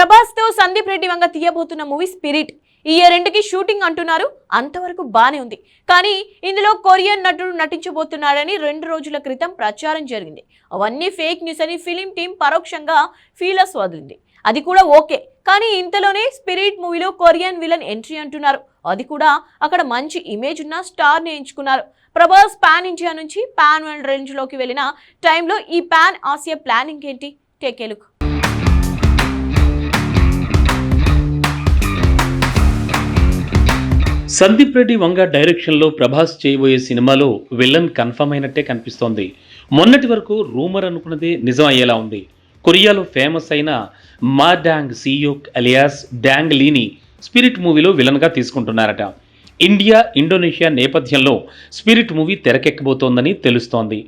ప్రభాస్తో సందీప్ రెడ్డి వంగ తీయబోతున్న movie spirit. ఈ రెండుకి షూటింగ్ అంటున్నారు. అంతవరకు బానే ఉంది. కానీ ఇందులో కొరియన్ నటుడు నటించబోతున్నాడని రెండు రోజుల క్రితం ప్రచారం జరిగింది. అవన్నీ ఫేక్ న్యూస్ అని ఫిలిం టీం పరోక్షంగా ఫీలర్స్ వదిలింది. అది కూడా ఓకే. కానీ ఇంతలోనే స్పిరిట్ మూవీలో కొరియన్ విలన్ ఎంట్రీ అంటున్నారు. అది కూడా అక్కడ మంచి ఇమేజ్ ఉన్న స్టార్ని ఎంచుకున్నారు. ప్రభాస్ పాన్ ఇండియా నుంచి పాన్ వరల్డ్ రేంజ్లోకి వెళ్ళిన టైంలో ఈ పాన్ ఆసియా ప్లానింగ్ ఏంటి? Take look. సందీప్ రెడ్డి వంగ డైరెక్షన్లో ప్రభాస్ చేయబోయే సినిమాలో విలన్ కన్ఫర్మ్ అయినట్టే కనిపిస్తోంది. మొన్నటి వరకు రూమర్ అనుకున్నదే నిజం అయ్యేలా ఉంది. కొరియాలో ఫేమస్ అయిన Ma Dong Seok alias Dong లీని స్పిరిట్ మూవీలో విలన్గా తీసుకుంటున్నారట. ఇండియా ఇండోనేషియా నేపథ్యంలో స్పిరిట్ మూవీ తెరకెక్కబోతోందని తెలుస్తోంది.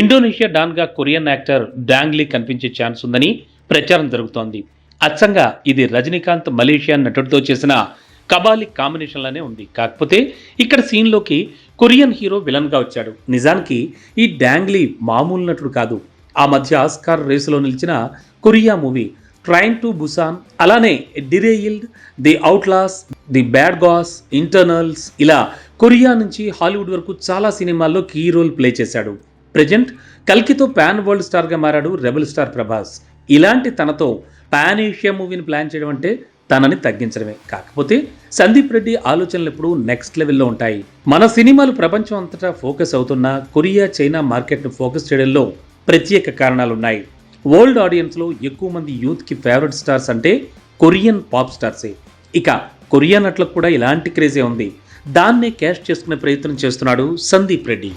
ఇండోనేషియా డాన్గా కొరియన్ యాక్టర్ డాంగ్ లీ కనిపించే ఛాన్స్ ఉందని ప్రచారం జరుగుతోంది. అచ్చంగా ఇది రజనీకాంత్ మలేషియా నటుడితో చేసిన కబాలి కాంబినేషన్లోనే ఉంది. కాకపోతే ఇక్కడ సీన్లోకి కొరియన్ హీరో విలన్గా వచ్చాడు. నిజానికి ఈ డాంగ్లీ మామూలు నటుడు కాదు. ఆ మధ్య ఆస్కార్ రేసులో నిలిచిన Korea movie Train to Busan అలానే derailed the outlaws the bad guys internals ఇలా కొరియా నుంచి హాలీవుడ్ వరకు చాలా సినిమాల్లో కీ రోల్ ప్లే చేశాడు. ప్రజెంట్ కల్కితో పాన్ వరల్డ్ స్టార్గా మారాడు రెబల్ స్టార్ ప్రభాస్. ఇలాంటి తనతో పాన్ ఏషియా మూవీని ప్లాన్ చేయడం అంటే తనని తగ్గించడమే. కాకపోతే సందీప్ రెడ్డి ఆలోచనలు ఎప్పుడు నెక్స్ట్ లెవెల్లో ఉంటాయి. మన సినిమాలు ప్రపంచం అంతటా ఫోకస్ అవుతున్న కొరియా చైనా మార్కెట్ను ఫోకస్ చేయడంలో ప్రత్యేక కారణాలు ఉన్నాయి వరల్డ్ ఆడియన్స్లో ఎక్కువ మంది యూత్కి ఫేవరెట్ స్టార్స్ అంటే కొరియన్ పాప్ స్టార్సే. ఇక కొరియా నటులకు కూడా ఇలాంటి క్రేజే ఉంది. దాన్నే క్యాష్ చేసుకునే ప్రయత్నం చేస్తున్నాడు సందీప్ రెడ్డి.